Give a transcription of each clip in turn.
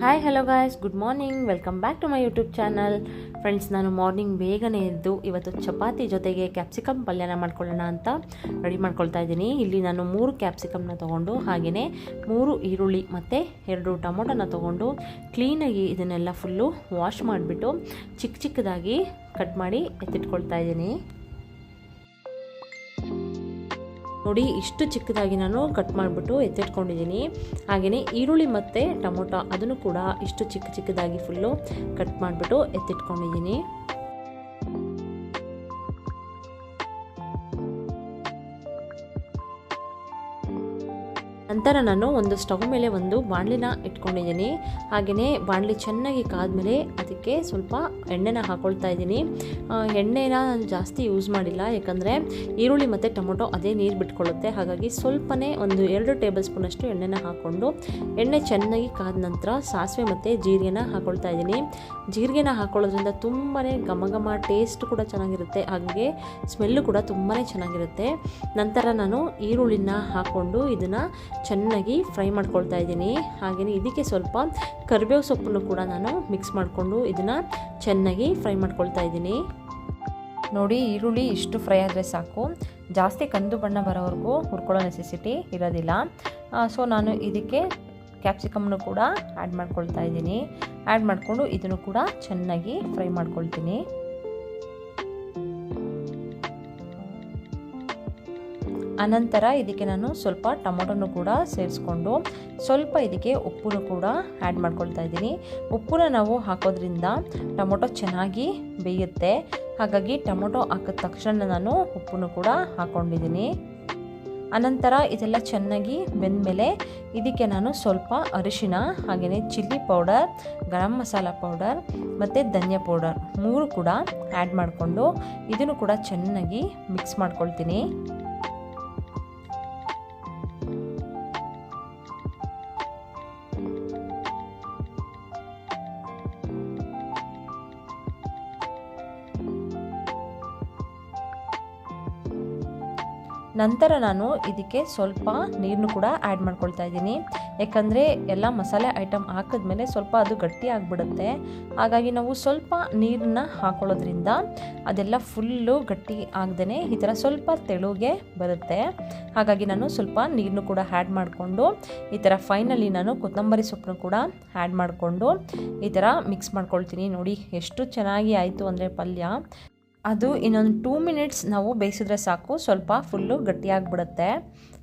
Hi hello guys good morning welcome back to my YouTube channel friends ನಾನು morning ಬೇಗನೆ ಎದ್ದು ಇವತ್ತು ಚಪಾತಿ ಜೊತೆಗೆ ಕ್ಯಾಪ್ಸಿಕಮ್ ಪಲ್ಯನ ಮಾಡ್ಕೊಳ್ಳೋಣ ಅಂತ ರೆಡಿ ಮಾಡ್ಕೊಳ್ತಾ ಇದ್ದೀನಿ. ಇಲ್ಲಿ ನಾನು ಮೂರು ಕ್ಯಾಪ್ಸಿಕಮ್ನ ತೊಗೊಂಡು ಹಾಗೆಯೇ ಮೂರು ಈರುಳ್ಳಿ ಮತ್ತು ಎರಡು ಟೊಮೊಟೊನ ತೊಗೊಂಡು ಕ್ಲೀನಾಗಿ ಇದನ್ನೆಲ್ಲ ಫುಲ್ಲು ವಾಶ್ ಮಾಡಿಬಿಟ್ಟು ಚಿಕ್ಕ ಚಿಕ್ಕದಾಗಿ ಕಟ್ ಮಾಡಿ ಎತ್ತಿಟ್ಕೊಳ್ತಾ ಇದ್ದೀನಿ. ನೋಡಿ, ಇಷ್ಟು ಚಿಕ್ಕದಾಗಿ ನಾನು ಕಟ್ ಮಾಡಿಬಿಟ್ಟು ಎತ್ತಿಟ್ಕೊಂಡಿದ್ದೀನಿ. ಹಾಗೆಯೇ ಈರುಳ್ಳಿ ಮತ್ತು ಟೊಮೊಟೊ ಅದನ್ನು ಕೂಡ ಇಷ್ಟು ಚಿಕ್ಕ ಚಿಕ್ಕದಾಗಿ ಫುಲ್ಲು ಕಟ್ ಮಾಡಿಬಿಟ್ಟು ಎತ್ತಿಟ್ಕೊಂಡಿದ್ದೀನಿ. ನಂತರ ನಾನು ಒಂದು ಸ್ಟವ್ ಮೇಲೆ ಒಂದು ಬಾಣಲಿನ ಇಟ್ಕೊಂಡಿದ್ದೀನಿ. ಹಾಗೆಯೇ ಬಾಣಲಿ ಚೆನ್ನಾಗಿ ಕಾದ್ಮೇಲೆ ಅದಕ್ಕೆ ಸ್ವಲ್ಪ ಎಣ್ಣೆನ ಹಾಕೊಳ್ತಾ ಇದ್ದೀನಿ. ಎಣ್ಣೆನ ನಾನು ಜಾಸ್ತಿ ಯೂಸ್ ಮಾಡಿಲ್ಲ. ಯಾಕಂದರೆ ಈರುಳ್ಳಿ ಮತ್ತು ಟೊಮೊಟೊ ಅದೇ ನೀರು ಬಿಟ್ಕೊಳ್ಳುತ್ತೆ. ಹಾಗಾಗಿ ಸ್ವಲ್ಪನೇ ಒಂದು ಎರಡು ಟೇಬಲ್ ಸ್ಪೂನಷ್ಟು ಎಣ್ಣೆನ ಹಾಕ್ಕೊಂಡು ಎಣ್ಣೆ ಚೆನ್ನಾಗಿ ಕಾದ ನಂತರ ಸಾಸಿವೆ ಮತ್ತು ಜೀರಿಗೆನ ಹಾಕೊಳ್ತಾ ಇದ್ದೀನಿ. ಜೀರಿಗೆನ ಹಾಕೊಳ್ಳೋದ್ರಿಂದ ತುಂಬಾ ಘಮ ಘಮ, ಟೇಸ್ಟ್ ಕೂಡ ಚೆನ್ನಾಗಿರುತ್ತೆ. ಹಾಗೆ ಸ್ಮೆಲ್ಲು ಕೂಡ ತುಂಬಾ ಚೆನ್ನಾಗಿರುತ್ತೆ. ನಂತರ ನಾನು ಈರುಳ್ಳಿನ ಹಾಕ್ಕೊಂಡು ಇದನ್ನು ಚೆನ್ನಾಗಿ ಫ್ರೈ ಮಾಡ್ಕೊಳ್ತಾ ಇದ್ದೀನಿ. ಹಾಗೆಯೇ ಇದಕ್ಕೆ ಸ್ವಲ್ಪ ಕರಿಬೇವು ಸೊಪ್ಪನ್ನು ಕೂಡ ನಾನು ಮಿಕ್ಸ್ ಮಾಡಿಕೊಂಡು ಇದನ್ನು ಚೆನ್ನಾಗಿ ಫ್ರೈ ಮಾಡ್ಕೊಳ್ತಾ ಇದ್ದೀನಿ. ನೋಡಿ, ಈರುಳ್ಳಿ ಇಷ್ಟು ಫ್ರೈ ಆದರೆ ಸಾಕು. ಜಾಸ್ತಿ ಕಂದು ಬಣ್ಣ ಬರೋವರೆಗೂ ಹುರ್ಕೊಳ್ಳೋ ನೆಸೆಸಿಟಿ ಇರೋದಿಲ್ಲ. ಸೊ ನಾನು ಇದಕ್ಕೆ ಕ್ಯಾಪ್ಸಿಕಮ್ನು ಕೂಡ ಆ್ಯಡ್ ಮಾಡ್ಕೊಳ್ತಾ ಇದ್ದೀನಿ. ಆ್ಯಡ್ ಮಾಡಿಕೊಂಡು ಇದನ್ನು ಕೂಡ ಚೆನ್ನಾಗಿ ಫ್ರೈ ಮಾಡ್ಕೊಳ್ತೀನಿ. ಅನಂತರ ಇದಕ್ಕೆ ನಾನು ಸ್ವಲ್ಪ ಟೊಮೊಟೊನು ಕೂಡ ಸೇರಿಸ್ಕೊಂಡು ಸ್ವಲ್ಪ ಇದಕ್ಕೆ ಉಪ್ಪನ್ನು ಕೂಡ ಆ್ಯಡ್ ಮಾಡ್ಕೊಳ್ತಾ ಇದ್ದೀನಿ. ಉಪ್ಪನ್ನ ನಾವು ಹಾಕೋದ್ರಿಂದ ಟೊಮೊಟೊ ಚೆನ್ನಾಗಿ ಬೇಯುತ್ತೆ. ಹಾಗಾಗಿ ಟೊಮೊಟೊ ಹಾಕಿದ ತಕ್ಷಣ ನಾನು ಉಪ್ಪನ್ನು ಕೂಡ ಹಾಕ್ಕೊಂಡಿದ್ದೀನಿ ಅನಂತರ ಇದೆಲ್ಲ ಚೆನ್ನಾಗಿ ಬೆಂದಮೇಲೆ ಇದಕ್ಕೆ ನಾನು ಸ್ವಲ್ಪ ಅರಿಶಿನ, ಹಾಗೆಯೇ chilli powder, garam masala powder ಮತ್ತು ಧನಿಯಾ ಪೌಡರ್ ಮೂರು ಕೂಡ ಆ್ಯಡ್ ಮಾಡಿಕೊಂಡು ಇದನ್ನು ಕೂಡ ಚೆನ್ನಾಗಿ ಮಿಕ್ಸ್ ಮಾಡ್ಕೊಳ್ತೀನಿ. ನಂತರ ನಾನು ಇದಕ್ಕೆ ಸ್ವಲ್ಪ ನೀರನ್ನು ಕೂಡ ಆ್ಯಡ್ ಮಾಡ್ಕೊಳ್ತಾ ಇದ್ದೀನಿ. ಯಾಕಂದರೆ ಎಲ್ಲ ಮಸಾಲೆ ಐಟಮ್ ಹಾಕಿದ್ಮೇಲೆ ಸ್ವಲ್ಪ ಅದು ಗಟ್ಟಿ ಆಗಿಬಿಡುತ್ತೆ. ಹಾಗಾಗಿ ನಾವು ಸ್ವಲ್ಪ ನೀರನ್ನ ಹಾಕೊಳ್ಳೋದ್ರಿಂದ ಅದೆಲ್ಲ ಫುಲ್ಲು ಗಟ್ಟಿ ಆಗದೇ ಈ ಥರ ಸ್ವಲ್ಪ ತೆಳುಗೆ ಬರುತ್ತೆ. ಹಾಗಾಗಿ ನಾನು ಸ್ವಲ್ಪ ನೀರನ್ನು ಕೂಡ ಆ್ಯಡ್ ಮಾಡಿಕೊಂಡು ಈ ಥರ ಫೈನಲಿ ನಾನು ಕೊತ್ತಂಬರಿ ಸೊಪ್ಪನ್ನು ಕೂಡ ಆ್ಯಡ್ ಮಾಡಿಕೊಂಡು ಈ ಥರ ಮಿಕ್ಸ್ ಮಾಡ್ಕೊಳ್ತೀನಿ ನೋಡಿ ಎಷ್ಟು ಚೆನ್ನಾಗಿ ಆಯಿತು ಅಂದರೆ ಪಲ್ಯ. ಅದು ಇನ್ನೊಂದು ಟೂ ಮಿನಿಟ್ಸ್ ನಾವು ಬೇಯಿಸಿದ್ರೆ ಸಾಕು. ಸ್ವಲ್ಪ ಫುಲ್ಲು ಗಟ್ಟಿಯಾಗಿಬಿಡುತ್ತೆ.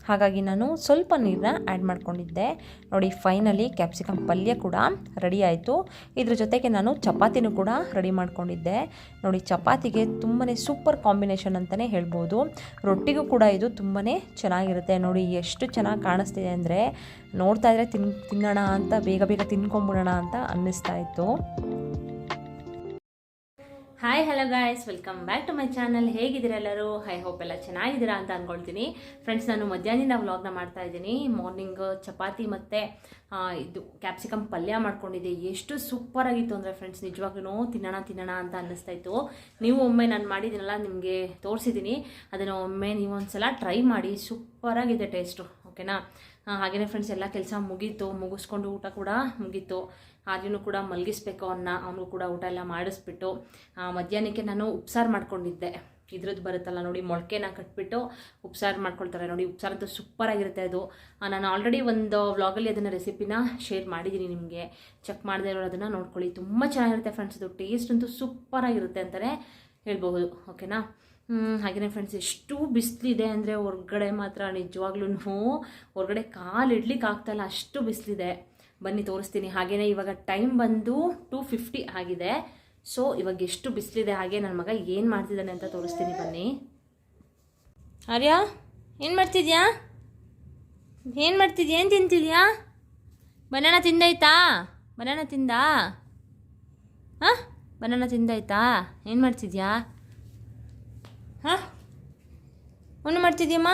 ಹಾಗಾಗಿ ನಾನು ಸ್ವಲ್ಪ ನೀರನ್ನ ಆ್ಯಡ್ ಮಾಡ್ಕೊಂಡಿದ್ದೆ. ನೋಡಿ ಫೈನಲಿ ಕ್ಯಾಪ್ಸಿಕಮ್ ಪಲ್ಯ ಕೂಡ ರೆಡಿ ಆಯಿತು. ಇದ್ರ ಜೊತೆಗೆ ನಾನು ಚಪಾತಿನೂ ಕೂಡ ರೆಡಿ ಮಾಡ್ಕೊಂಡಿದ್ದೆ. ನೋಡಿ, ಚಪಾತಿಗೆ ತುಂಬಾ ಸೂಪರ್ ಕಾಂಬಿನೇಷನ್ ಅಂತಲೇ ಹೇಳ್ಬೋದು. ರೊಟ್ಟಿಗೂ ಕೂಡ ಇದು ತುಂಬಾ ಚೆನ್ನಾಗಿರುತ್ತೆ. ನೋಡಿ, ಎಷ್ಟು ಚೆನ್ನಾಗಿ ಕಾಣಿಸ್ತಿದೆ ಅಂದರೆ ನೋಡ್ತಾ ಇದ್ರೆ ತಿನ್, ತಿನ್ನೋಣ ಅಂತ, ಬೇಗ ಬೇಗ ತಿನ್ಕೊಂಬಿಡೋಣ ಅಂತ ಅನ್ನಿಸ್ತಾ ಇತ್ತು. Hi hello guys welcome back to my channel ಹೇಗಿದ್ದೀರಾ ಎಲ್ಲರೂ? ಹೈ ಹೋಪ್ ಎಲ್ಲ ಚೆನ್ನಾಗಿದ್ದೀರಾ ಅಂತ ಅಂದ್ಕೊಳ್ತೀನಿ ಫ್ರೆಂಡ್ಸ್ ನಾನು ಮಧ್ಯಾಹ್ನದಿಂದ ವ್ಲಾಗ್ನ ಮಾಡ್ತಾ ಇದ್ದೀನಿ. ಮಾರ್ನಿಂಗ್ ಚಪಾತಿ ಮತ್ತು ಇದು ಕ್ಯಾಪ್ಸಿಕಮ್ ಪಲ್ಯ ಮಾಡ್ಕೊಂಡಿದ್ದೆ. ಎಷ್ಟು ಸೂಪರ್ ಆಗಿತ್ತು ಅಂದರೆ ಫ್ರೆಂಡ್ಸ್ ನಿಜವಾಗ್ಲೂ ತಿನ್ನೋಣ ತಿನ್ನೋಣ ಅಂತ ಅನ್ನಿಸ್ತಾ ಇತ್ತು. ನೀವು ಒಮ್ಮೆ ನಾನು ಮಾಡಿದ್ದೀನಲ್ಲ, ನಿಮಗೆ ತೋರಿಸಿದ್ದೀನಿ. ಅದನ್ನು ಒಮ್ಮೆ ನೀವು ಒಂದ್ಸಲ ಟ್ರೈ ಮಾಡಿ ಸೂಪರಾಗಿದೆ ಟೇಸ್ಟು ಓಕೆನಾ ಹಾಗೆಯೇ ಫ್ರೆಂಡ್ಸ್ ಎಲ್ಲ ಕೆಲಸ ಮುಗೀತು, ಮುಗಿಸ್ಕೊಂಡು ಊಟ ಕೂಡ ಮುಗೀತು. ಆದ್ರೂ ಕೂಡ ಮಲಗಿಸ್ಬೇಕು ಅನ್ನ ಅವನು ಕೂಡ ಊಟ ಎಲ್ಲ ಮಾಡಿಸ್ಬಿಟ್ಟು ಮಧ್ಯಾಹ್ನಕ್ಕೆ ನಾನು ಉಪ್ಸಾರು ಮಾಡ್ಕೊಂಡಿದ್ದೆ. ಇದ್ರದ್ದು ಬರುತ್ತಲ್ಲ ನೋಡಿ, ಮೊಳಕೆನ ಕಟ್ಬಿಟ್ಟು ಉಪ್ಸಾರು ಮಾಡ್ಕೊಳ್ತಾರೆ ನೋಡಿ, ಉಪ್ಸಾರು ಅಂತೂ ಸೂಪರಾಗಿರುತ್ತೆ ಅದು. ನಾನು ಆಲ್ರೆಡಿ ಒಂದು ವ್ಲಾಗಲ್ಲಿ ಅದನ್ನು ರೆಸಿಪಿನ ಶೇರ್ ಮಾಡಿದ್ದೀನಿ ನಿಮಗೆ. ಚೆಕ್ ಮಾಡದೇ ಇರೋ ಅದನ್ನು ನೋಡ್ಕೊಳ್ಳಿ. ತುಂಬ ಚೆನ್ನಾಗಿರುತ್ತೆ ಫ್ರೆಂಡ್ಸ್ ಅದು ಟೇಸ್ಟ್ ಅಂತೂ ಸೂಪರಾಗಿರುತ್ತೆ ಅಂತಲೇ ಹೇಳ್ಬೋದು ಓಕೆನಾ ಹಾಗೆಯೇ ಫ್ರೆಂಡ್ಸ್ ಎಷ್ಟು ಬಿಸಿಲಿದೆ ಅಂದರೆ ಹೊರ್ಗಡೆ ಮಾತ್ರ ನಿಜವಾಗ್ಲೂ ಹೊರಗಡೆ ಕಾಲು ಇಡ್ಲಿಕ್ಕೆ ಆಗ್ತಾಯಿಲ್ಲ ಅಷ್ಟು ಬಿಸಿಲಿದೆ. ಬನ್ನಿ, ತೋರಿಸ್ತೀನಿ. ಹಾಗೆಯೇ ಇವಾಗ ಟೈಮ್ ಬಂದು ಟೂ ಫಿಫ್ಟಿ ಆಗಿದೆ. ಸೊ ಇವಾಗ ಎಷ್ಟು ಬಿಸಿಲಿದೆ ಹಾಗೆ ನನ್ನ ಮಗ ಏನು ಮಾಡ್ತಿದ್ದಾನೆ ಅಂತ ತೋರಿಸ್ತೀನಿ ಬನ್ನಿ. ಆರ್ಯ, ಏನು ಮಾಡ್ತಿದ್ಯಾ? ಏನು ಮಾಡ್ತಿದ್ಯಾ? ಏನು ತಿಂತಿದ್ಯಾ? ಬನಾನ ತಿಂದಾಯ್ತಾ? ಬನಾನ ತಿಂದಾ? ಹಾಂ? ಬನಾನ ತಿಂದಾಯ್ತಾ? ಏನು ಮಾಡ್ತಿದ್ಯಾ? ಹಾಂ ಏನು ಮಾಡ್ತಿದ್ದೀಯಮ್ಮ?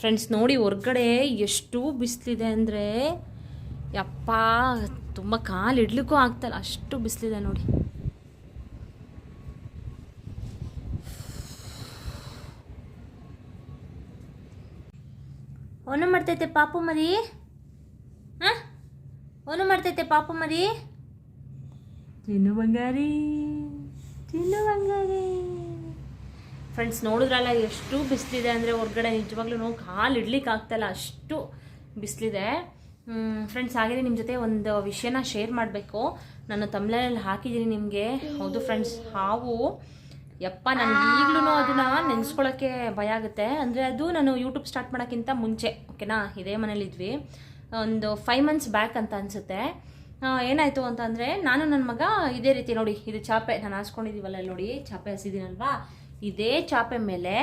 ಫ್ರೆಂಡ್ಸ್ ನೋಡಿ, ಹೊರ್ಗಡೆ ಎಷ್ಟು ಬಿಸಿಲಿದೆ ಅಂದರೆ, ಯಪ್ಪ, ತುಂಬ ಕಾಲು ಇಡ್ಲಿಕ್ಕೂ ಆಗ್ತಲ್ಲ ಅಷ್ಟು ಬಿಸಿಲಿದೆ ನೋಡಿ. ಒಂದು ಮಾಡ್ತೈತೆ ಪಾಪು ಮರಿ ಹಾಂ ಅವನು ಮಾಡ್ತೈತೆ ಪಾಪು ಮರಿ ಚಿನ್ನು ಬಂಗಾರಿ ಹಂಗಾಗೆ. ಫ್ರೆಂಡ್ಸ್ ನೋಡಿದ್ರಲ್ಲ ಎಷ್ಟು ಬಿಸಿಲಿದೆ ಅಂದರೆ ಹೊರ್ಗಡೆ ನಿಜವಾಗ್ಲೂ ಕಾಲು ಇಡ್ಲಿಕ್ಕೆ ಆಗ್ತಾಯಿಲ್ಲ ಅಷ್ಟು ಬಿಸಿಲಿದೆ. ಫ್ರೆಂಡ್ಸ್ ಹಾಗೆಯೇ ನಿಮ್ಮ ಜೊತೆ ಒಂದು ವಿಷಯನ ಶೇರ್ ಮಾಡಬೇಕು. ನಾನು ತಮಿಳಲ್ಲಿ ಹಾಕಿದ್ದೀನಿ ನಿಮಗೆ. ಹೌದು ಫ್ರೆಂಡ್ಸ್ ಹಾವು. ಯಪ್ಪ ನನಗೆ ಈಗಲೂ ಅದನ್ನ ನೆನೆಸ್ಕೊಳ್ಳೋಕ್ಕೆ ಭಯ ಆಗುತ್ತೆ. ಅಂದರೆ ಅದು ನಾನು ಯೂಟ್ಯೂಬ್ ಸ್ಟಾರ್ಟ್ ಮಾಡೋಕ್ಕಿಂತ ಮುಂಚೆ ಓಕೆನಾ ಇದೇ ಮನೇಲಿದ್ವಿ. ಒಂದು ಫೈವ್ ಮಂತ್ಸ್ ಬ್ಯಾಕ್ ಅಂತ ಅನಿಸುತ್ತೆ. ಏನಾಯಿತು ಅಂತಂದರೆ ನಾನು ನನ್ನ ಮಗ ಇದೇ ರೀತಿ ನೋಡಿ, ಇದು ಚಾಪೆ ನಾನು ಹಾಸ್ಕೊಂಡಿದ್ದೀವಲ್ಲ ನೋಡಿ, ಚಾಪೆ ಹಸಿದ್ದೀನಲ್ವಾ ಇದೇ ಚಾಪೆ ಮೇಲೆ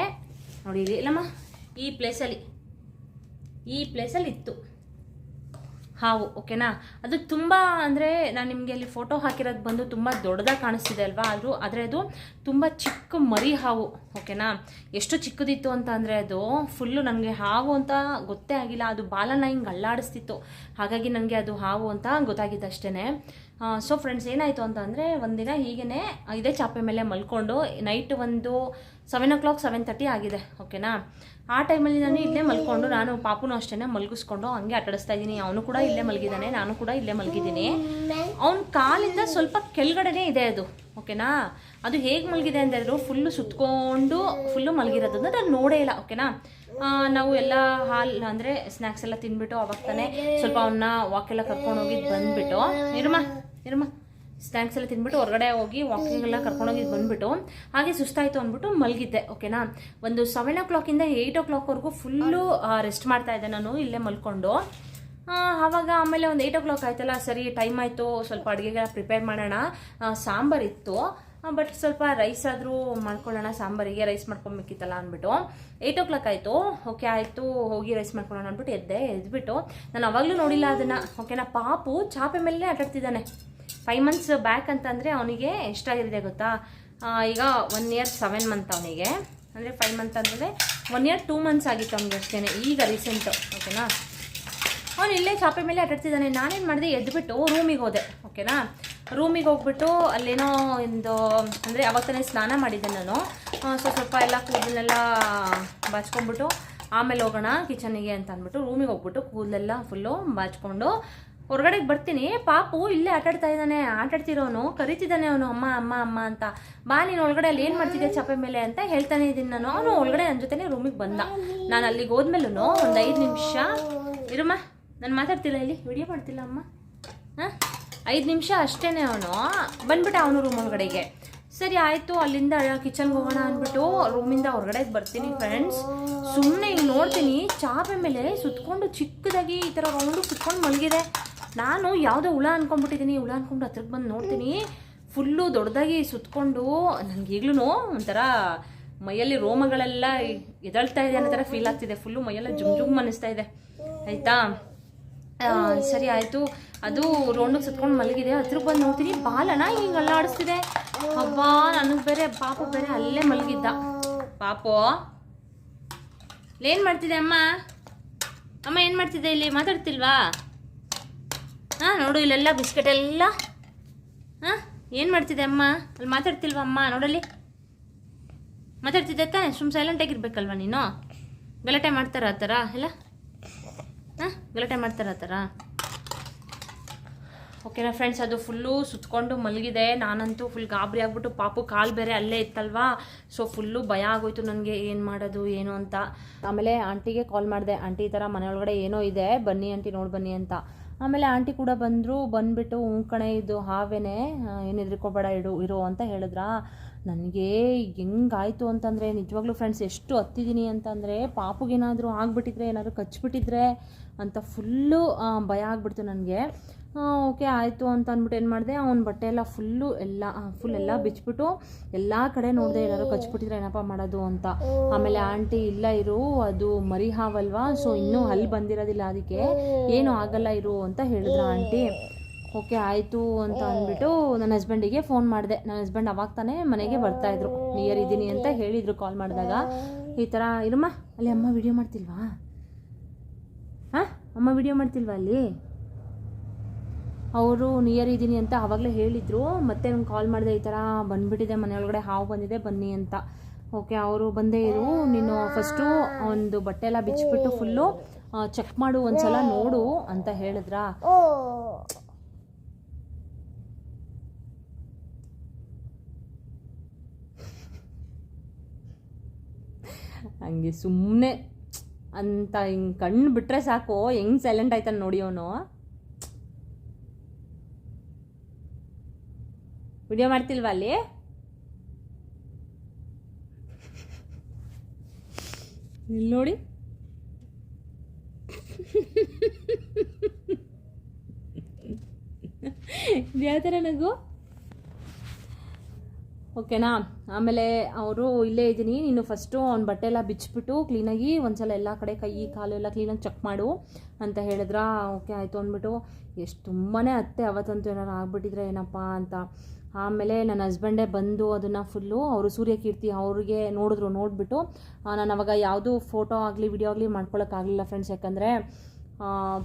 ನೋಡಿ ಇಲ್ಲಿ, ಇಲ್ಲಮ್ಮ, ಈ ಪ್ಲೇಸಲ್ಲಿ ಈ ಪ್ಲೇಸಲ್ಲಿ ಇತ್ತು. ಹಾವು ಓಕೆನಾ? ಅದು ತುಂಬ ಅಂದರೆ ನಾನು ನಿಮಗೆ ಅಲ್ಲಿ ಫೋಟೋ ಹಾಕಿರೋದು ಬಂದು ತುಂಬ ದೊಡ್ಡದಾಗಿ ಕಾಣಿಸ್ತಿದೆ ಅಲ್ವಾ? ಆದರೂ ಆದರೆ ಅದು ತುಂಬ ಚಿಕ್ಕ ಮರಿ ಹಾವು, ಓಕೆನಾ? ಎಷ್ಟು ಚಿಕ್ಕದಿತ್ತು ಅಂತ ಅಂದರೆ ಅದು ಫುಲ್ಲು ನನಗೆ ಹಾವು ಅಂತ ಗೊತ್ತೇ ಆಗಿಲ್ಲ. ಅದು ಬಾಲನ ಹಿಂಗೆ ಅಲ್ಲಾಡಿಸ್ತಿತ್ತು. ಹಾಗಾಗಿ ನನಗೆ ಅದು ಹಾವು ಅಂತ ಗೊತ್ತಾಗಿತ್ತು ಅಷ್ಟೇ ಸೊ ಫ್ರೆಂಡ್ಸ್ ಏನಾಯಿತು ಅಂತ ಅಂದರೆ ಒಂದಿನ ಹೀಗೇ ಇದೇ ಚಾಪೆ ಮೇಲೆ ಮಲ್ಕೊಂಡು ನೈಟ್ ಒಂದು seven o'clock seven thirty ಆಗಿದೆ, ಓಕೆನಾ? ಆ ಟೈಮಲ್ಲಿ ನಾನು ಇಲ್ಲೇ ಮಲ್ಕೊಂಡು, ನಾನು ಪಾಪುನು ಅಷ್ಟೇ ಮಲಗಿಸ್ಕೊಂಡು ಹಂಗೆ ಆಟಾಡಿಸ್ತಾ ಇದ್ದೀನಿ. ಅವನು ಕೂಡ ಇಲ್ಲೇ ಮಲಗಿದ್ದಾನೆ, ನಾನು ಕೂಡ ಇಲ್ಲೇ ಮಲಗಿದ್ದೀನಿ. ಅವನ ಕಾಲಿಂದ ಸ್ವಲ್ಪ ಕೆಳಗಡೆನೇ ಇದೆ ಅದು, ಓಕೆನಾ? ಅದು ಹೇಗೆ ಮಲಗಿದೆ ಅಂದರು ಫುಲ್ಲು ಸುತ್ಕೊಂಡು ಫುಲ್ಲು ಮಲಗಿರೋದು ಅಂದರೆ ನಾನು ನೋಡೇ ಇಲ್ಲ, ಓಕೆನಾ? ನಾವು ಎಲ್ಲ ಹಾಲು, ಅಂದರೆ ಸ್ನ್ಯಾಕ್ಸ್ ಎಲ್ಲ ತಿನ್ಬಿಟ್ಟು ಅವಾಗ ತಾನೇ ಸ್ವಲ್ಪ ಅವನ್ನ ವಾಕೆಲ್ಲ ಕರ್ಕೊಂಡು ಹೋಗಿ ಬಂದ್ಬಿಟ್ಟು ಇರಮ್ಮ ಇರಮ್ಮ ಸ್ನ್ಯಾಕ್ಸ್ ಎಲ್ಲ ತಿನ್ಬಿಟ್ಟು ಹೊರಗಡೆ ಹೋಗಿ ವಾಕಿಂಗ್ ಎಲ್ಲ ಕರ್ಕೊಂಡೋಗಿ ಬಂದ್ಬಿಟ್ಟು, ಹಾಗೆ ಸುಸ್ತಾಯಿತು ಅಂದ್ಬಿಟ್ಟು ಮಲಗಿದ್ದೆ ಓಕೆನಾ ಒಂದು ಸೆವೆನ್ ಓ ಕ್ಲಾಕಿಂದ ಏಯ್ಟ್ ಓ ಕ್ಲಾಕ್ವರೆಗೂ ಫುಲ್ಲು ರೆಸ್ಟ್ ಮಾಡ್ತಾ ಇದ್ದೆ ನಾನು, ಇಲ್ಲೇ ಮಲ್ಕೊಂಡು. ಆವಾಗ ಆಮೇಲೆ ಒಂದು ಏಯ್ಟ್ ಓ ಕ್ಲಾಕ್ ಆಯ್ತಲ್ಲ, ಸರಿ ಟೈಮ್ ಆಯಿತು, ಸ್ವಲ್ಪ ಅಡುಗೆಗೆಲ್ಲ ಪ್ರಿಪೇರ್ ಮಾಡೋಣ ಸಾಂಬಾರ್ ಇತ್ತು. ಬಟ್ ಸ್ವಲ್ಪ ರೈಸ್ ಆದರೂ ಮಾಡ್ಕೊಳ್ಳೋಣ, ಸಾಂಬಾರಿಗೆ ರೈಸ್ ಮಾಡ್ಕೊಬೇಕಿತ್ತಲ್ಲ ಅಂದ್ಬಿಟ್ಟು. ಏಯ್ಟ್ ಓ ಕ್ಲಾಕ್ ಆಯಿತು ಓಕೆ ಆಯಿತು, ಹೋಗಿ ರೈಸ್ ಮಾಡ್ಕೊಳ್ಳೋಣ ಅಂದ್ಬಿಟ್ಟು ಎದ್ದೆ, ಎದ್ಬಿಟ್ಟು. ನಾನು ಅವಾಗಲೂ ನೋಡಿಲ್ಲ ಅದನ್ನು ಓಕೆನಾ ಪಾಪು, ಚಾಪೆ ಮೇಲೆ ಆಟಾಡ್ತಿದ್ದಾನೆ ಫೈವ್ ಮಂತ್ಸ್ ಬ್ಯಾಕ್ ಅಂತಂದರೆ ಅವನಿಗೆ ಎಷ್ಟಾಗಿದೆ ಗೊತ್ತಾ? ಈಗ ಒನ್ ಇಯರ್ ಸೆವೆನ್ ಮಂತ್ ಅವನಿಗೆ. ಅಂದರೆ ಫೈವ್ ಮಂತ್ ಅಂದರೆ ಒನ್ ಇಯರ್ ಟೂ ಮಂತ್ಸ್ ಆಗಿತ್ತು ಅವ್ನಿಗೆ ಅಷ್ಟೇ ಈಗ ರೀಸೆಂಟು ಓಕೆನಾ ಅವನು ಇಲ್ಲೇ ಚಾಪೆ ಮೇಲೆ ಆಟಾಡ್ತಿದ್ದಾನೆ ನಾನೇನು ಮಾಡಿದೆ? ಎದ್ಬಿಟ್ಟು ರೂಮಿಗೆ ಹೋದೆ ಓಕೆನಾ ರೂಮಿಗೆ ಹೋಗ್ಬಿಟ್ಟು ಅಲ್ಲೇನೋ ಒಂದು ಅಂದರೆ ಅವತ್ತೇ ಸ್ನಾನ ಮಾಡಿದ್ದೆ ನಾನು. ಸೊ ಸ್ವಲ್ಪ ಎಲ್ಲ ಕೂದಲೆಲ್ಲ ಬಾಚ್ಕೊಂಡ್ಬಿಟ್ಟು, ಆಮೇಲೆ ಹೋಗೋಣ ಕಿಚನಿಗೆ ಅಂತ ಅಂದ್ಬಿಟ್ಟು ರೂಮಿಗೆ ಹೋಗ್ಬಿಟ್ಟು ಕೂದಲೆಲ್ಲ ಫುಲ್ಲು ಬಾಚ್ಕೊಂಡು ಹೊರಗಡೆಗೆ ಬರ್ತೀನಿ. ಪಾಪು, ಇಲ್ಲೇ ಆಟಾಡ್ತಾ ಇದ್ದಾನೆ. ಆಟಾಡ್ತಿರೋನು, ಕರಿತಿದ್ದಾನೆ ಅವನು. ಅಮ್ಮ ಅಮ್ಮ ಅಮ್ಮ ಅಂತ. ಬಾ, ನೀನು ಒಳಗಡೆ ಅಲ್ಲಿ ಏನು ಮಾಡ್ತಿದ್ದೆ ಚಾಪೆ ಮೇಲೆ ಅಂತ ಹೇಳ್ತಾನೆ ಇದ್ದೀನಿ ನಾನು. ಅವನು ಒಳಗಡೆ ನನ್ನ ಜೊತೆನೇ ರೂಮಿಗೆ ಬಂದ. ನಾನು ಅಲ್ಲಿಗೆ ಹೋದ್ಮೇಲೂ ಒಂದು ಐದು ನಿಮಿಷ. ಇರಮ್ಮ, ನಾನು ಮಾತಾಡ್ತಿಲ್ಲ ಇಲ್ಲಿ. ವಿಡಿಯೋ ಮಾಡ್ತಿಲ್ಲ ಅಮ್ಮ? ಹಾಂ? ಐದು ನಿಮಿಷ ಅಷ್ಟೇ ಅವನು. ಬಂದ್ಬಿಟ್ಟ ಅವನು ರೂಮ್ ಒಳಗಡೆಗೆ. ಸರಿ, ಆಯಿತು. ಅಲ್ಲಿಂದ ಕಿಚನ್ಗೆ ಹೋಗೋಣ ಅಂದ್ಬಿಟ್ಟು ರೂಮಿಂದ ಹೊರಗಡೆ ಬರ್ತೀನಿ ಫ್ರೆಂಡ್ಸ್ ಸುಮ್ಮನೆ ಇಲ್ಲಿ ನೋಡ್ತೀನಿ. ಚಾಪೆ ಮೇಲೆ ಸುತ್ಕೊಂಡು ಚಿಕ್ಕದಾಗಿ ಈ ಥರ ರೌಂಡು ಸುತ್ಕೊಂಡು ಮಲಗಿದೆ. ನಾನು ಯಾವುದೋ ಹುಳ ಅನ್ಕೊಂಡ್ಬಿಟ್ಟಿದ್ದೀನಿ ಹುಳ ಅನ್ಕೊಂಡು ಹತ್ರಕ್ಕೆ ಬಂದು ನೋಡ್ತೀನಿ. ಫುಲ್ಲು ದೊಡ್ಡದಾಗಿ ಸುತ್ತಕೊಂಡು ನನಗೆ ಈಗಲೂ ಒಂಥರ ಮೈಯಲ್ಲಿ ರೋಮಗಳೆಲ್ಲ ಎದಳ್ತಾ ಇದೆ ಅನ್ನೋ ಥರ ಫೀಲ್ ಆಗ್ತಿದೆ. ಫುಲ್ಲು ಮೈಯೆಲ್ಲ ಜುಮ್ ಜುಮ್ ಅನ್ನಿಸ್ತಾ ಇದೆ. ಆಯಿತಾ? ಸರಿ ಆಯಿತು. ಅದು ರೌಂಡಿಗೆ ಸುತ್ಕೊಂಡು ಮಲಗಿದೆ. ಹತ್ರಕ್ಕೆ ಬಂದು ನೋಡ್ತೀನಿ. ಬಾಲನ ಹಿಂಗೆ ಅಲ್ಲಾಡಿಸ್ತಿದೆ. ಹಬ್ಬಾ, ನನಗೆ ಬೇರೆ, ಪಾಪು ಬೇರೆ ಅಲ್ಲೇ ಮಲಗಿದ್ದ. ಪಾಪು. ಏನು ಮಾಡ್ತಿದೆ ಅಮ್ಮ ಅಮ್ಮ ಏನು ಮಾಡ್ತಿದ್ದೆ ಇಲ್ಲಿ? ಮಾತಾಡ್ತಿಲ್ವಾ? ಹಾಂ, ನೋಡು, ಇಲ್ಲೆಲ್ಲ ಬಿಸ್ಕೆಟ್ ಎಲ್ಲ ಹಾಂ, ಏನು ಮಾಡ್ತಿದ್ದೆ ಅಮ್ಮ? ಅಲ್ಲಿ ಮಾತಾಡ್ತಿಲ್ವಾ ಅಮ್ಮ? ನೋಡಲ್ಲಿ. ಮಾತಾಡ್ತಿದ್ದೆ ತಾನೆ? ಸುಮ್ಮ ಸೈಲೆಂಟ್ ಆಗಿರ್ಬೇಕಲ್ವ ನೀನು? ಗಲಾಟೆ ಮಾಡ್ತಾರ ಆ ಥರ, ಎಲ್ಲ? ಹಾಂ, ಗಲಾಟೆ ಮಾಡ್ತಾರ ಆ ಥರ? ಓಕೆನಾ ಫ್ರೆಂಡ್ಸ್ ಅದು ಫುಲ್ಲು ಸುತ್ಕೊಂಡು ಮಲಗಿದೆ. ನಾನಂತೂ ಫುಲ್ ಗಾಬರಿ ಆಗ್ಬಿಟ್ಟು ಪಾಪು ಕಾಲು ಬೇರೆ ಅಲ್ಲೇ ಇತ್ತಲ್ವಾ? ಸೊ ಫುಲ್ಲು ಭಯ ಆಗೋಯ್ತು ನನಗೆ, ಏನು ಮಾಡೋದು, ಏನು ಅಂತ. ಆಮೇಲೆ ಆಂಟಿಗೆ ಕಾಲ್ ಮಾಡಿದೆ. ಆಂಟಿ ಈ ಥರ ಮನೆ ಒಳಗಡೆ ಏನೋ ಇದೆ. ಬನ್ನಿ ಆಂಟಿ ನೋಡಿ ಬನ್ನಿ ಅಂತ. ಆಮೇಲೆ ಆಂಟಿ ಕೂಡ ಬಂದರು, ಬಂದುಬಿಟ್ಟು, ಹ್ಞೂ ಕಣೆ, ಇದು ಹಾವೇನೆ ಏನು ಹೆದ್ರಿಕೋಬೇಡ ಇಡು, ಇರು, ಅಂತ ಹೇಳಿದ್ರಾ. ನನಗೆ ಹೆಂಗಾಯಿತು ಅಂತಂದರೆ, ನಿಜವಾಗ್ಲೂ ಫ್ರೆಂಡ್ಸ್ ಎಷ್ಟು ಹತ್ತಿದ್ದೀನಿ ಅಂತಂದರೆ ಪಾಪುಗೇನಾದರೂ ಆಗಿಬಿಟ್ಟಿದ್ರೆ, ಏನಾದರೂ ಕಚ್ಬಿಟ್ಟಿದ್ರೆ ಅಂತ ಫುಲ್ಲು ಭಯ ಆಗ್ಬಿಡ್ತು ನನಗೆ. ಓಕೆ ಆಯಿತು ಅಂತ ಅಂದ್ಬಿಟ್ಟು ಏನು ಮಾಡಿದೆ, ಅವ್ನ ಬಟ್ಟೆ ಎಲ್ಲ ಫುಲ್ಲು ಎಲ್ಲ ಫುಲ್ ಎಲ್ಲ ಬಿಚ್ಚಿಬಿಟ್ಟು ಎಲ್ಲ ಕಡೆ ನೋಡಿದೆ ಏನಾದ್ರು ಕಚ್ಬಿಟ್ಟಿದ್ರೆ ಏನಪ್ಪ ಮಾಡೋದು ಅಂತ. ಆಮೇಲೆ ಆಂಟಿ, ಇಲ್ಲ ಇರು, ಅದು ಮರಿ ಹಾವಲ್ವಾ? ಸೊ ಇನ್ನೂ ಅಲ್ಲಿ ಬಂದಿರೋದಿಲ್ಲ ಅದಕ್ಕೆ. ಏನು ಆಗಲ್ಲ ಇರು, ಅಂತ ಹೇಳಿದ್ರು ಆಂಟಿ. ಓಕೆ ಆಯಿತು ಅಂತ ಅಂದ್ಬಿಟ್ಟು ನನ್ನ ಹಸ್ಬೆಂಡಿಗೆ ಫೋನ್ ಮಾಡಿದೆ. ನನ್ನ ಹಸ್ಬೆಂಡ್ ಅವಾಗ ತಾನೇ ಮನೆಗೆ ಬರ್ತಾಯಿದ್ರು ನಿಯರ್ ಇದ್ದೀನಿ ಅಂತ ಹೇಳಿದರು ಕಾಲ್ ಮಾಡಿದಾಗ. ಈ ಥರ ಇರಮ್ಮ, ಅಲ್ಲಿ ಅಮ್ಮ ವಿಡಿಯೋ ಮಾಡ್ತಿಲ್ವಾ? ಅಮ್ಮ ವಿಡಿಯೋ ಮಾಡ್ತಿಲ್ವಾ ಅಲ್ಲಿ? ಅವರು ನಿಯರ್ ಇದ್ದೀನಿ ಅಂತ ಅವಾಗಲೇ ಹೇಳಿದ್ರು. ಮತ್ತೆ ನಂಗೆ ಕಾಲ್ ಮಾಡಿದೆ ಈ ಥರ ಮನೆ ಒಳಗಡೆ ಹಾವು ಬಂದಿದೆ ಬನ್ನಿ ಅಂತ. ಓಕೆ ಅವರು ಬಂದೇ ಇರು. ನೀನು ಫಸ್ಟು ಒಂದು ಬಟ್ಟೆ ಎಲ್ಲ ಬಿಚ್ಚಿಬಿಟ್ಟು ಫುಲ್ಲು ಚೆಕ್ ಮಾಡು ಒಂದ್ಸಲ ನೋಡು ಅಂತ ಹೇಳಿದ್ರಾ? ಹಂಗೆ ಸುಮ್ಮನೆ ಅಂತ ಹಿಂಗೆ ಕಣ್ಣು ಬಿಟ್ಟರೆ ಸಾಕು, ಹೆಂಗೆ ಸೈಲೆಂಟ್ ಆಯ್ತಾನೆ ನೋಡಿ ಅವನು. ವಿಡಿಯೋ ಮಾಡ್ತಿಲ್ವಾ ಅಲ್ಲಿ? ಇಲ್ಲಿ ನೋಡಿ. ಯಾವ ಥರ ನಗು? ಓಕೆನಾ? ಆಮೇಲೆ ಅವರು ಇಲ್ಲೇ ಇದ್ದೀನಿ, ನೀನು ಫಸ್ಟು ಅವ್ನ ಬಟ್ಟೆ ಎಲ್ಲ ಬಿಚ್ಚಿಬಿಟ್ಟು ಕ್ಲೀನಾಗಿ ಒಂದ್ಸಲ ಎಲ್ಲ ಕಡೆ ಕೈ, ಕಾಲು ಎಲ್ಲ ಕ್ಲೀನಾಗಿ ಚೆಕ್ ಮಾಡು ಅಂತ ಹೇಳಿದ್ರ? ಓಕೆ, ಆಯಿತು ಅಂದ್ಬಿಟ್ಟು, ಎಷ್ಟು ತುಂಬಾ ಅತ್ತೆ ಅವತ್ತಂತೂ ಏನಾರು ಆಗ್ಬಿಟ್ಟಿದ್ರೆ ಏನಪ್ಪ ಅಂತ. ಆಮೇಲೆ ನನ್ನ ಹಸ್ಬೆಂಡೇ ಬಂದು ಅದನ್ನು ಫುಲ್ಲು ಅವರು ಸೂರ್ಯಕೀರ್ತಿ ಅವ್ರಿಗೆ ನೋಡಿದ್ರು, ನೋಡಿಬಿಟ್ಟು ನಾನು ಅವಾಗ ಯಾವುದೂ ಫೋಟೋ ಆಗಲಿ ವಿಡಿಯೋ ಆಗಲಿ ಮಾಡ್ಕೊಳ್ಳೋಕ್ಕಾಗಲಿಲ್ಲ ಫ್ರೆಂಡ್ಸ್ ಯಾಕಂದರೆ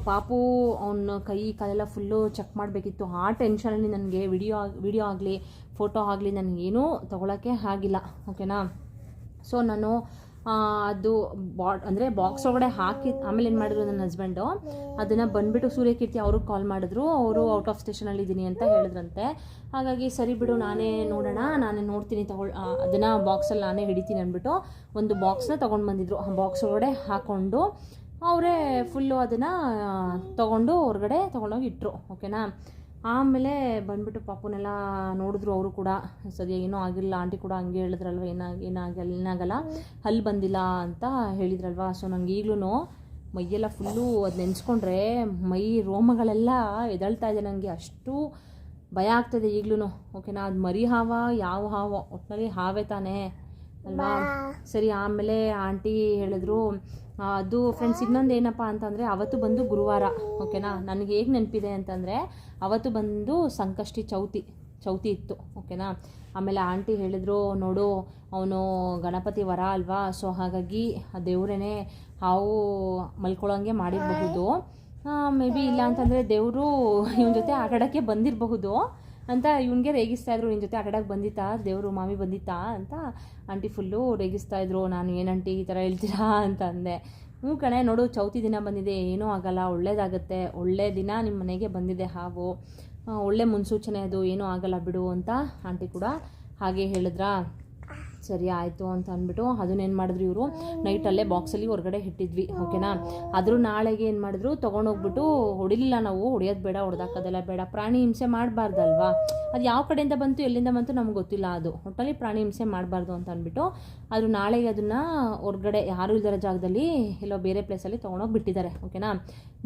ಪಾಪು ಅವನ ಕೈ, ಕಾಲೆಲ್ಲ ಫುಲ್ಲು ಚೆಕ್ ಮಾಡಬೇಕಿತ್ತು. ಆ ಟೆನ್ಷನಲ್ಲಿ ನನಗೆ ವಿಡಿಯೋ ವಿಡಿಯೋ ಆಗಲಿ ಫೋಟೋ ಆಗಲಿ ನನಗೇನೂ ತೊಗೊಳಕ್ಕೆ ಆಗಿಲ್ಲ ಓಕೆನಾ ಸೊ ನಾನು ಅದು ಬಾ, ಅಂದರೆ ಬಾಕ್ಸ್ ಒಳಗಡೆ ಹಾಕಿ, ಆಮೇಲೆ ಏನು ಮಾಡಿದ್ರು ನನ್ನ ಹಸ್ಬೆಂಡು ಅದನ್ನು ಬಂದುಬಿಟ್ಟು ಸೂರ್ಯಕೀರ್ತಿ ಅವ್ರಿಗೆ ಕಾಲ್ ಮಾಡಿದ್ರು. ಅವರು ಔಟ್ ಆಫ್ ಸ್ಟೇಷನಲ್ಲಿ ಇದ್ದೀನಿ ಅಂತ ಹೇಳಿದ್ರಂತೆ. ಹಾಗಾಗಿ ಸರಿ ಬಿಡು, ನಾನೇ ನೋಡೋಣ, ನಾನೇ ನೋಡ್ತೀನಿ ತಗೊಳ್ ಅದನ್ನು ಬಾಕ್ಸಲ್ಲಿ ನಾನೇ ಹಿಡಿತೀನಿ ಅಂದ್ಬಿಟ್ಟು ಒಂದು ಬಾಕ್ಸ್ನ ತೊಗೊಂಡು ಬಂದಿದ್ರು. ಆ ಬಾಕ್ಸ್ ಒಳಗಡೆ ಹಾಕ್ಕೊಂಡು ಅವರೇ ಫುಲ್ಲು ಅದನ್ನು ತೊಗೊಂಡು ಹೊರಗಡೆ ತೊಗೊಂಡೋಗಿ ಇಟ್ಟರು ಓಕೆನಾ ಆಮೇಲೆ ಬಂದುಬಿಟ್ಟು ಪಾಪುನೆಲ್ಲ ನೋಡಿದ್ರು ಅವರು ಕೂಡ ಸದ್ಯ ಏನೂ ಆಗಿಲ್ಲ ಆಂಟಿ ಕೂಡ ಹಂಗೆ ಹೇಳಿದ್ರಲ್ವ ಏನಾಗ ಏನಾಗಲ್ಲ ಏನಾಗಲ್ಲ ಹಲ್ಲು ಬಂದಿಲ್ಲ ಅಂತ ಹೇಳಿದ್ರಲ್ವ. ಸೊ ನಂಗೆ ಈಗಲೂ ಮೈಯೆಲ್ಲ ಫುಲ್ಲು ಅದು ನೆನೆಸ್ಕೊಂಡ್ರೆ ಮೈ ರೋಮಗಳೆಲ್ಲ ಎದಳ್ತಾ ಇದೆ ನನಗೆ ಅಷ್ಟು ಭಯ ಆಗ್ತದೆ ಈಗಲೂ ಓಕೆನಾ ಅದು ಮರಿ ಹಾವ ಯಾವ ಹಾವ? ಒಟ್ಟಿನಲ್ಲಿ ಹಾವೇ ತಾನೇ ಅಲ್ವಾ? ಸರಿ ಆಮೇಲೆ ಆಂಟಿ ಹೇಳಿದ್ರು ಅದು ಫ್ರೆಂಡ್ಸ್ ಇನ್ನೊಂದು ಏನಪ್ಪ ಅಂತಂದರೆ, ಅವತ್ತು ಬಂದು ಗುರುವಾರ ಓಕೆನಾ ನನಗೆ ಹೇಗೆ ನೆನಪಿದೆ ಅಂತಂದರೆ, ಅವತ್ತು ಬಂದು ಸಂಕಷ್ಟಿ ಚೌತಿ ಚೌತಿ ಇತ್ತು ಓಕೆನಾ ಆಮೇಲೆ ಆಂಟಿ ಹೇಳಿದ್ರು, ನೋಡು, ಅವನು ಗಣಪತಿ ವರ ಅಲ್ವಾ? ಸೊ ಹಾಗಾಗಿ ಆ ದೇವ್ರೇ ಹಾವು ಮಲ್ಕೊಳ್ಳೋಂಗೆ ಮಾಡಿರಬಹುದು. ಮೇ ಬಿ ಇಲ್ಲ ಅಂತಂದರೆ ದೇವರು ಇವನ ಜೊತೆ ಆಟಾಡೋಕ್ಕೆ ಬಂದಿರಬಹುದು. ಅಂತ ಇವನಿಗೆ ರೇಗಿಸ್ತಾ ಇದ್ರು ನಿನ್ನ ಜೊತೆ ಆಟಾಡಕ್ಕೆ ಬಂದಿತ್ತಾ? ದೇವರು ಮಾಮಿ ಬಂದಿತ್ತಾ? ಅಂತ ಆಂಟಿ ಫುಲ್ಲು ರೇಗಿಸ್ತಾ ಇದ್ರು, ನಾನು ಏನು ಆಂಟಿ ಈ ಥರ ಹೇಳ್ತೀರಾ? ಅಂತ ಅಂದೆ. ಹ್ಞೂ ಕಣೆ, ನೋಡು ಚೌತಿ ದಿನ ಬಂದಿದೆ, ಏನೂ ಆಗಲ್ಲ, ಒಳ್ಳೇದಾಗತ್ತೆ, ಒಳ್ಳೆ ದಿನ ನಿಮ್ಮ ಮನೆಗೆ ಬಂದಿದೆ ಹಾವು ಒಳ್ಳೆ ಮುನ್ಸೂಚನೆ ಅದು, ಏನೂ ಆಗಲ್ಲ ಬಿಡು ಅಂತ ಆಂಟಿ ಕೂಡ ಹಾಗೆ ಹೇಳಿದ್ರಾ? ಸರಿ ಆಯಿತು ಅಂತ ಅಂದ್ಬಿಟ್ಟು ಅದನ್ನೇನು ಮಾಡಿದ್ರು ಇವರು? ನೈಟಲ್ಲೇ ಬಾಕ್ಸಲ್ಲಿ ಹೊರಗಡೆ ಇಟ್ಟಿದ್ವಿ ಓಕೆನಾ ಆದರೂ ನಾಳೆಗೆ ಏನು ಮಾಡಿದ್ರು? ತೊಗೊಂಡೋಗ್ಬಿಟ್ಟು ಹೊಡಿಲಿಲ್ಲ ನಾವು, ಹೊಡೆಯೋದು ಬೇಡ, ಹೊಡೆದಾಕೋದೆಲ್ಲ ಬೇಡ. ಪ್ರಾಣಿ ಹಿಂಸೆ ಮಾಡಬಾರ್ದಲ್ವಾ? ಅದು ಯಾವ ಕಡೆಯಿಂದ ಬಂತು, ಎಲ್ಲಿಂದ ಬಂತು ನಮ್ಗೆ ಗೊತ್ತಿಲ್ಲ ಅದು. ಒಟ್ಟಲ್ಲಿ ಪ್ರಾಣಿ ಹಿಂಸೆ ಮಾಡಬಾರ್ದು ಅಂತ ಅಂದ್ಬಿಟ್ಟು ಆದರೂ ನಾಳೆಗೆ ಅದನ್ನು ಹೊರಗಡೆ ಯಾರು ಇಲ್ದರ ಜಾಗದಲ್ಲಿ ಎಲ್ಲೋ ಬೇರೆ ಪ್ಲೇಸಲ್ಲಿ ತೊಗೊಂಡೋಗಿ ಬಿಟ್ಟಿದ್ದಾರೆ ಓಕೆನಾ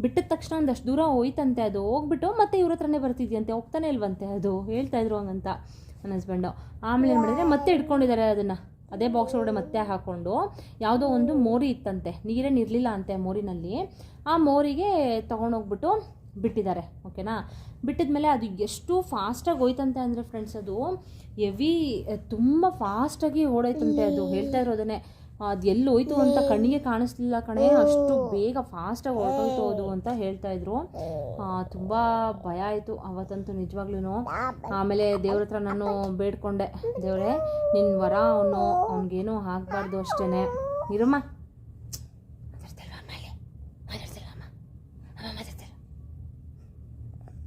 ಬಿಟ್ಟಿದ ತಕ್ಷಣ ಒಂದಷ್ಟು ದೂರ ಹೋಯ್ತಂತೆ ಅದು. ಹೋಗ್ಬಿಟ್ಟು ಮತ್ತೆ ಇವ್ರ ಹತ್ರನೇ ಬರ್ತಿದ್ಯಂತೆ, ಹೋಗ್ತಾನೆ ಇಲ್ವಂತೆ ಅದು? ಹೇಳ್ತಾ ಇದ್ರು ಹಂಗಂತ. ನನ್ನ ಹಸ್ಬೆಂಡು ಆಮೇಲೆ ಏನು ಮಾಡಿದ್ರೆ ಮತ್ತೆ ಇಟ್ಕೊಂಡಿದ್ದಾರೆ ಅದನ್ನು. ಅದೇ ಬಾಕ್ಸ್ ಒಳಗಡೆ ಮತ್ತೆ ಹಾಕ್ಕೊಂಡು ಯಾವುದೋ ಒಂದು ಮೋರಿ ಇತ್ತಂತೆ. ನೀರೇನು ಇರಲಿಲ್ಲ ಅಂತೆ ಮೋರಿನಲ್ಲಿ. ಆ ಮೋರಿಗೆ ತೊಗೊಂಡೋಗ್ಬಿಟ್ಟು ಬಿಟ್ಟಿದ್ದಾರೆ. ಓಕೆನಾ ಬಿಟ್ಟಿದ್ಮೇಲೆ ಅದು ಎಷ್ಟು ಫಾಸ್ಟಾಗಿ ಹೋಯ್ತಂತೆ ಅಂದರೆ ಫ್ರೆಂಡ್ಸ್ ಅದು ಎವಿ ತುಂಬ ಫಾಸ್ಟಾಗಿ ಓಡೋಯ್ತಂತೆ ಅದು. ಹೇಳ್ತಾ ಇರೋದನ್ನೇ. ಅದು ಎಲ್ಲಿ ಹೋಯ್ತು ಅಂತ ಕಣ್ಣಿಗೆ ಕಾಣಿಸ್ಲಿಲ್ಲ ಕಣೆ. ಅಷ್ಟು ಬೇಗ ಫಾಸ್ಟಾಗಿ ಹೊರಟೋಯ್ತು ಅದು ಅಂತ ಹೇಳ್ತಾ ಇದ್ರು. ತುಂಬಾ ಭಯ ಆಯಿತು ಅವತ್ತಂತೂ ನಿಜವಾಗ್ಲೂ ಆಮೇಲೆ ದೇವ್ರ ಹತ್ರ ನಾನು ಬೇಡ್ಕೊಂಡೆ. ದೇವ್ರೆ ನಿನ್ನ ವರ ಅವನು ಅವ್ನಿಗೇನೂ ಆಗಬಾರ್ದು ಅಷ್ಟೇನೆ. ಇರಮ್ಮ?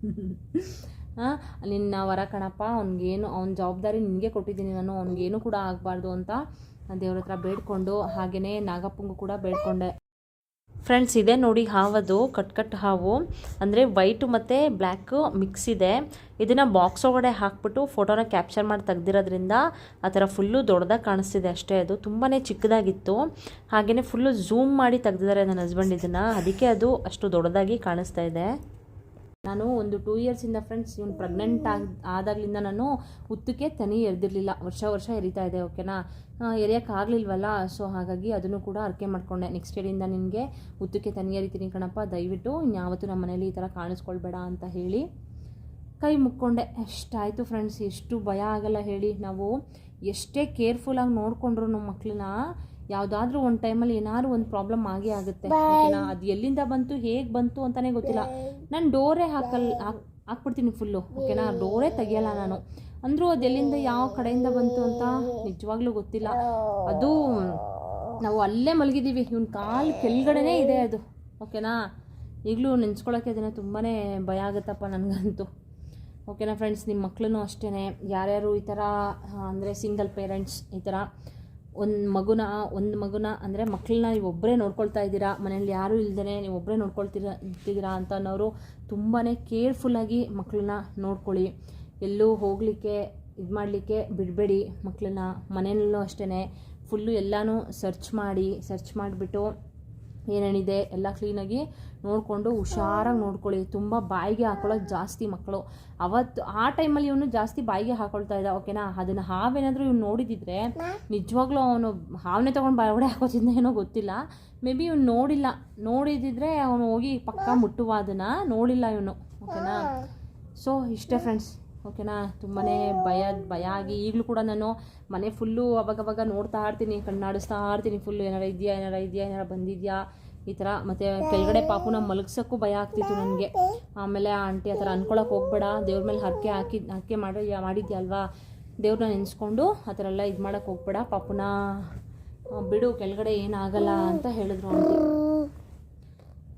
ನಿನ್ನ ವರ ಕಣಪ್ಪ ಅವ್ನಿಗೇನು ಅವ್ನ ಜವಾಬ್ದಾರಿ ನಿನಗೆ ಕೊಟ್ಟಿದ್ದೀನಿ ನಾನು. ಅವ್ನಿಗೇನು ಕೂಡ ಆಗಬಾರ್ದು ಅಂತ ದೇವ್ರ ಹತ್ರ ಬೇಡ್ಕೊಂಡು ಹಾಗೆಯೇ ನಾಗಪ್ಪಂಗೂ ಕೂಡ ಬೇಡ್ಕೊಂಡೆ. ಫ್ರೆಂಡ್ಸ್ ಇದೆ ನೋಡಿ ಹಾವದು, ಕಟ್ ಕಟ್ ಹಾವು. ಅಂದರೆ ವೈಟು ಮತ್ತು ಬ್ಲ್ಯಾಕು ಮಿಕ್ಸ್ ಇದೆ. ಇದನ್ನು ಬಾಕ್ಸ್ ಒಳಗಡೆ ಹಾಕ್ಬಿಟ್ಟು ಫೋಟೋನ ಕ್ಯಾಪ್ಚರ್ ಮಾಡಿ ತೆಗ್ದಿರೋದ್ರಿಂದ ಆ ಥರ ಫುಲ್ಲು ದೊಡ್ಡದಾಗಿ ಕಾಣಿಸ್ತಿದೆ ಅಷ್ಟೇ ಅದು. ತುಂಬಾ ಚಿಕ್ಕದಾಗಿತ್ತು. ಹಾಗೆಯೇ ಫುಲ್ಲು ಝೂಮ್ ಮಾಡಿ ತೆಗ್ದಿದ್ದಾರೆ ನನ್ನ ಹಸ್ಬೆಂಡ್ ಇದನ್ನು. ಅದಕ್ಕೆ ಅದು ಅಷ್ಟು ದೊಡ್ಡದಾಗಿ ಕಾಣಿಸ್ತಾ ಇದೆ. ನಾನು ಒಂದು ಟೂ ಇಯರ್ಸಿಂದ ಫ್ರೆಂಡ್ಸ್ ಇವನು ಪ್ರೆಗ್ನೆಂಟ್ ಆಗ, ಆದಾಗಲಿಂದ ನಾನು ಉತ್ತಕ್ಕೆ ತನಿ ಎರೆದಿರಲಿಲ್ಲ. ವರ್ಷ ವರ್ಷ ಎರಿತಾ ಇದೆ ಓಕೆನಾ ಎರೆಯೋಕ್ಕಾಗಲಿಲ್ವಲ್ಲ ಸೊ ಹಾಗಾಗಿ ಅದನ್ನು ಕೂಡ ಅರ್ಕೆ ಮಾಡ್ಕೊಂಡೆ. ನೆಕ್ಸ್ಟ್ ಇಯರಿಂದ ನಿನಗೆ ಉತ್ತಕ್ಕೆ ತನಿ ಎರಿತೀನಿ ಕಣಪ್ಪ. ದಯವಿಟ್ಟು ಇನ್ಯಾವತ್ತೂ ನಮ್ಮ ಮನೇಲಿ ಈ ಥರ ಕಾಣಿಸ್ಕೊಳ್ಬೇಡ ಅಂತ ಹೇಳಿ ಕೈ ಮುಕ್ಕೊಂಡೆ. ಎಷ್ಟಾಯಿತು ಫ್ರೆಂಡ್ಸ್ ಎಷ್ಟು ಭಯ ಆಗಲ್ಲ ಹೇಳಿ. ನಾವು ಎಷ್ಟೇ ಕೇರ್ಫುಲ್ಲಾಗಿ ನೋಡಿಕೊಂಡ್ರು ನಮ್ಮ ಮಕ್ಕಳನ್ನ ಯಾವುದಾದ್ರೂ ಒಂದು ಟೈಮಲ್ಲಿ ಏನಾದ್ರು ಒಂದು ಪ್ರಾಬ್ಲಮ್ ಆಗೇ ಆಗುತ್ತೆ. ಓಕೆನಾ? ಅದು ಎಲ್ಲಿಂದ ಬಂತು ಹೇಗೆ ಬಂತು ಅಂತಾನೆ ಗೊತ್ತಿಲ್ಲ. ನಾನು ಡೋರೇ ಹಾಕಲ್ ಹಾಕ್ ಹಾಕ್ಬಿಡ್ತೀನಿ ಫುಲ್ಲು ಓಕೆನಾ? ಡೋರೇ ತೆಗಿಯಲ್ಲ ನಾನು. ಅಂದರೂ ಅದು ಎಲ್ಲಿಂದ ಯಾವ ಕಡೆಯಿಂದ ಬಂತು ಅಂತ ನಿಜವಾಗ್ಲೂ ಗೊತ್ತಿಲ್ಲ. ಅದು ನಾವು ಅಲ್ಲೇ ಮಲಗಿದ್ದೀವಿ ಇವ್ನ ಕಾಲು ಕೆಳಗಡೆನೇ ಇದೆ ಅದು. ಓಕೆನಾ? ಈಗಲೂ ನೆನ್ಸ್ಕೊಳ್ಳೋಕ್ಕೆ ಅದನ್ನ ತುಂಬಾ ಭಯ ಆಗುತ್ತಪ್ಪ ನನಗಂತೂ. ಓಕೆನಾ ಫ್ರೆಂಡ್ಸ್ ನಿಮ್ಮ ಮಕ್ಕಳೂ ಅಷ್ಟೇ ಯಾರ್ಯಾರು ಈ ಥರ ಅಂದರೆ ಸಿಂಗಲ್ ಪೇರೆಂಟ್ಸ್ ಈ ಥರ ಒಂದು ಮಗುನ ಒಂದು ಮಗುನ ಅಂದರೆ ಮಕ್ಕಳನ್ನ ನೀವು ಒಬ್ಬರೇ ನೋಡ್ಕೊಳ್ತಾ ಇದ್ದೀರಾ, ಮನೆಯಲ್ಲಿ ಯಾರೂ ಇಲ್ದೇ ನೀವು ಒಬ್ಬರೇ ನೋಡ್ಕೊಳ್ತೀರಾ ಇರ್ತಿದ್ದೀರಾ ಅಂತ ಅನ್ನೋರು ತುಂಬಾ ಕೇರ್ಫುಲ್ಲಾಗಿ ಮಕ್ಕಳನ್ನ ನೋಡ್ಕೊಳ್ಳಿ. ಎಲ್ಲೂ ಹೋಗಲಿಕ್ಕೆ, ಇದು ಮಾಡಲಿಕ್ಕೆ ಬಿಡಬೇಡಿ ಮಕ್ಕಳನ್ನ ಮನೆಯಲ್ಲೂ ಅಷ್ಟೇ ಫುಲ್ಲು ಎಲ್ಲನೂ ಸರ್ಚ್ ಮಾಡಿ, ಸರ್ಚ್ ಮಾಡಿಬಿಟ್ಟು ಏನೇನಿದೆ ಎಲ್ಲ ಕ್ಲೀನಾಗಿ ನೋಡಿಕೊಂಡು ಹುಷಾರಾಗಿ ನೋಡ್ಕೊಳ್ಳಿ. ತುಂಬ ಬಾಯಿಗೆ ಹಾಕೊಳ್ಳೋದು ಜಾಸ್ತಿ ಮಕ್ಕಳು. ಅವತ್ತು ಆ ಟೈಮಲ್ಲಿ ಇವನು ಜಾಸ್ತಿ ಬಾಯಿಗೆ ಹಾಕೊಳ್ತಾ ಇದ್ದ ಓಕೆನಾ ಅದನ್ನು ಹಾವೇನಾದರೂ ಇವ್ನು ನೋಡಿದಿದ್ರೆ ನಿಜವಾಗ್ಲೂ ಅವನು ಹಾವನ್ನೇ ತೊಗೊಂಡು ಬಾಯೊಳಗಡೆ ಹಾಕೋತಿದ್ದ ಏನೋ ಗೊತ್ತಿಲ್ಲ. ಮೇ ಬಿ ಇವ್ನು ನೋಡಿಲ್ಲ. ನೋಡಿದಿದ್ರೆ ಅವನು ಹೋಗಿ ಪಕ್ಕ ಮುಟ್ಟುವ ಅದನ್ನು ನೋಡಿಲ್ಲ ಇವನು ಓಕೆನಾ ಸೊ ಇಷ್ಟೇ ಫ್ರೆಂಡ್ಸ್ ಓಕೆನಾ? ತುಂಬಾ ಭಯ ಭಯ ಆಗಿ ಈಗಲೂ ಕೂಡ ನಾನು ಮನೆ ಫುಲ್ಲು ಅವಾಗವಾಗ ನೋಡ್ತಾ ಇರ್ತೀನಿ, ಕಣ್ಣಾಡಿಸ್ತಾ ಇರ್ತೀನಿ ಫುಲ್ಲು ಏನಾರ ಇದೆಯಾ ಏನಾರ ಇದೆಯಾ, ಏನಾರ ಬಂದಿದೆಯಾ? ಈ ಥರ ಮತ್ತು ಕೆಳಗಡೆ ಪಾಪುನ ಮಲಗ್ಸೋಕ್ಕೂ ಭಯ ಆಗ್ತಿತ್ತು ನನಗೆ. ಆಮೇಲೆ ಆ ಆಂಟಿ ಆ ಥರ ಅನ್ಕೊಳಕ್ಕೆ ಹೋಗ್ಬೇಡ. ದೇವ್ರ ಮೇಲೆ ಹರಕೆ ಹಾಕಿ, ಹರಕೆ ಮಾಡಿ, ಮಾಡಿದ್ಯಾ ಅಲ್ವಾ? ದೇವ್ರನ್ನ ನೆನೆಸ್ಕೊಂಡು ಆ ಥರ ಎಲ್ಲ ಇದು ಮಾಡೋಕ್ಕೆ ಹೋಗ್ಬೇಡ. ಪಾಪುನ ಬಿಡು, ಕೆಳಗಡೆ ಏನಾಗಲ್ಲ ಅಂತ ಹೇಳಿದ್ರು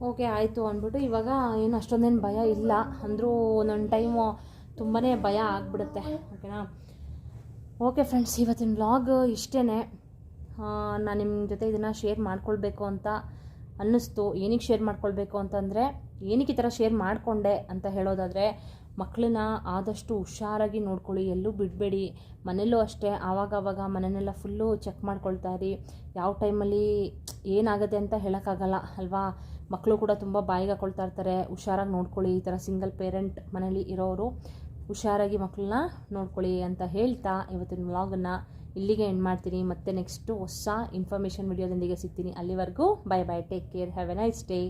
ಓಕೆ, ಆಯಿತು ಅಂದ್ಬಿಟ್ಟು ಇವಾಗ ಏನು ಅಷ್ಟೊಂದೇನು ಭಯ ಇಲ್ಲ. ಅಂದರೂ ಒಂದೊಂದು ಟೈಮು ತುಂಬಾ ಭಯ ಆಗಿಬಿಡುತ್ತೆ. ಓಕೆನಾ ಓಕೆ ಫ್ರೆಂಡ್ಸ್ ಇವತ್ತಿನ ವ್ಲಾಗ್ ಇಷ್ಟೇ ನಾನು ನಿಮ್ಮ ಜೊತೆ ಇದನ್ನು ಶೇರ್ ಮಾಡ್ಕೊಳ್ಬೇಕು ಅಂತ ಅನ್ನಿಸ್ತು. ಏನಕ್ಕೆ ಶೇರ್ ಮಾಡ್ಕೊಳ್ಬೇಕು ಅಂತಂದರೆ ಏನಕ್ಕೆ ಈ ಥರ ಶೇರ್ ಮಾಡಿಕೊಂಡೆ ಅಂತ ಹೇಳೋದಾದರೆ ಮಕ್ಕಳನ್ನ ಆದಷ್ಟು ಹುಷಾರಾಗಿ ನೋಡ್ಕೊಳ್ಳಿ. ಎಲ್ಲೂ ಬಿಡಬೇಡಿ. ಮನೆಯಲ್ಲೂ ಅಷ್ಟೇ. ಆವಾಗ ಆವಾಗ ಮನೆಯಲ್ಲ ಫುಲ್ಲು ಚೆಕ್ ಮಾಡ್ಕೊಳ್ತಾ ಇರಿ. ಯಾವ ಟೈಮಲ್ಲಿ ಏನಾಗುತ್ತೆ ಅಂತ ಹೇಳೋಕ್ಕಾಗಲ್ಲ, ಅಲ್ವಾ? ಮಕ್ಕಳು ಕೂಡ ತುಂಬ ಬಾಯಿಗೆ ಹಾಕೊಳ್ತಾ ಇರ್ತಾರೆ. ಹುಷಾರಾಗಿ ನೋಡ್ಕೊಳ್ಳಿ. ಈ ಥರ ಸಿಂಗಲ್ ಪೇರೆಂಟ್ ಮನೇಲಿ ಇರೋರು ಹುಷಾರಾಗಿ ಮಕ್ಕಳನ್ನ ನೋಡ್ಕೊಳ್ಳಿ ಅಂತ ಹೇಳ್ತಾ ಇವತ್ತಿನ ವ್ಲಾಗನ್ನು ಇಲ್ಲಿಗೆ ಎಂಡ್ ಮಾಡ್ತೀನಿ. ಮತ್ತೆ ನೆಕ್ಸ್ಟು ಹೊಸ ಇನ್ಫಾರ್ಮೇಷನ್ ವಿಡಿಯೋದೊಂದಿಗೆ ಸಿಗ್ತೀನಿ. ಅಲ್ಲಿವರೆಗೂ bye bye take care have a nice day